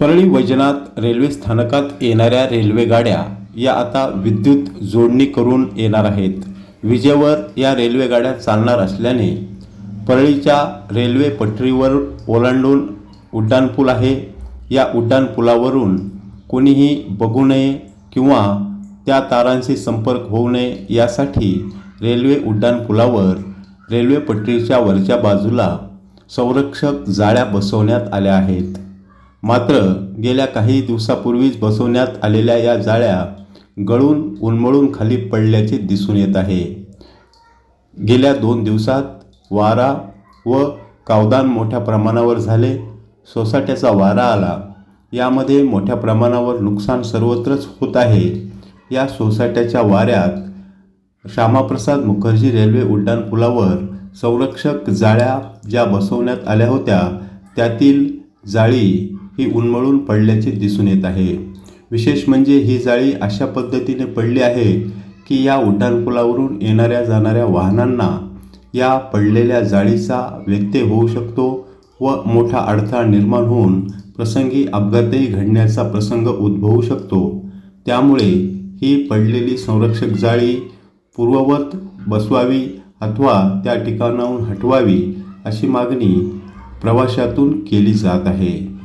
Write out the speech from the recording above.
Parli Vaijnath railway स्थानकात येणाऱ्या रेल्वेगाड्या या आता विद्युत जोडणी करून येणार आहेत. विजेवर या रेल्वेगाड्या चालणार असल्याने परळीच्या रेल्वे पटरीवर ओलांडून उड्डाणपूल आहे. या उड्डाणपुलावरून कोणीही बघू नये किंवा त्या तारांशी संपर्क होऊ नये यासाठी रेल्वे उड्डाणपुलावर रेल्वे पटरीच्या वरच्या बाजूला संरक्षक जाळ्या बसवण्यात आल्या आहेत. मात्र गेल्या काही दिवसापूर्वीच बसवण्यात आलेल्या या जाळ्या गळून उन्मळून खाली पडल्याचे दिसून येत आहे. गेल्या दोन दिवसात वारा व कावदान मोठ्या प्रमाणावर झाले. सोसाट्याचा वारा आला. यामध्ये मोठ्या प्रमाणावर नुकसान सर्वत्रच होत आहे. या सोसाट्याच्या वाऱ्यात श्यामाप्रसाद मुखर्जी रेल्वे उड्डाणपुलावर संरक्षक जाळ्या ज्या बसवण्यात आल्या होत्या त्यातील जाळी ही उन्मळून पडल्याचे दिसून येत आहे. विशेष म्हणजे ही जाळी अशा पद्धतीने पडली आहे की या उड्डाणपुलावरून येणाऱ्या जाणाऱ्या वाहनांना या पडलेल्या जाळीचा व्यत्यय होऊ शकतो व मोठा अडथळा निर्माण होऊन प्रसंगी अपघातही घडण्याचा प्रसंग उद्भवू शकतो. त्यामुळे ही पडलेली संरक्षक जाळी पूर्ववत बसवावी अथवा त्या ठिकाणाहून हटवावी अशी मागणी प्रवाशातून केली जात आहे.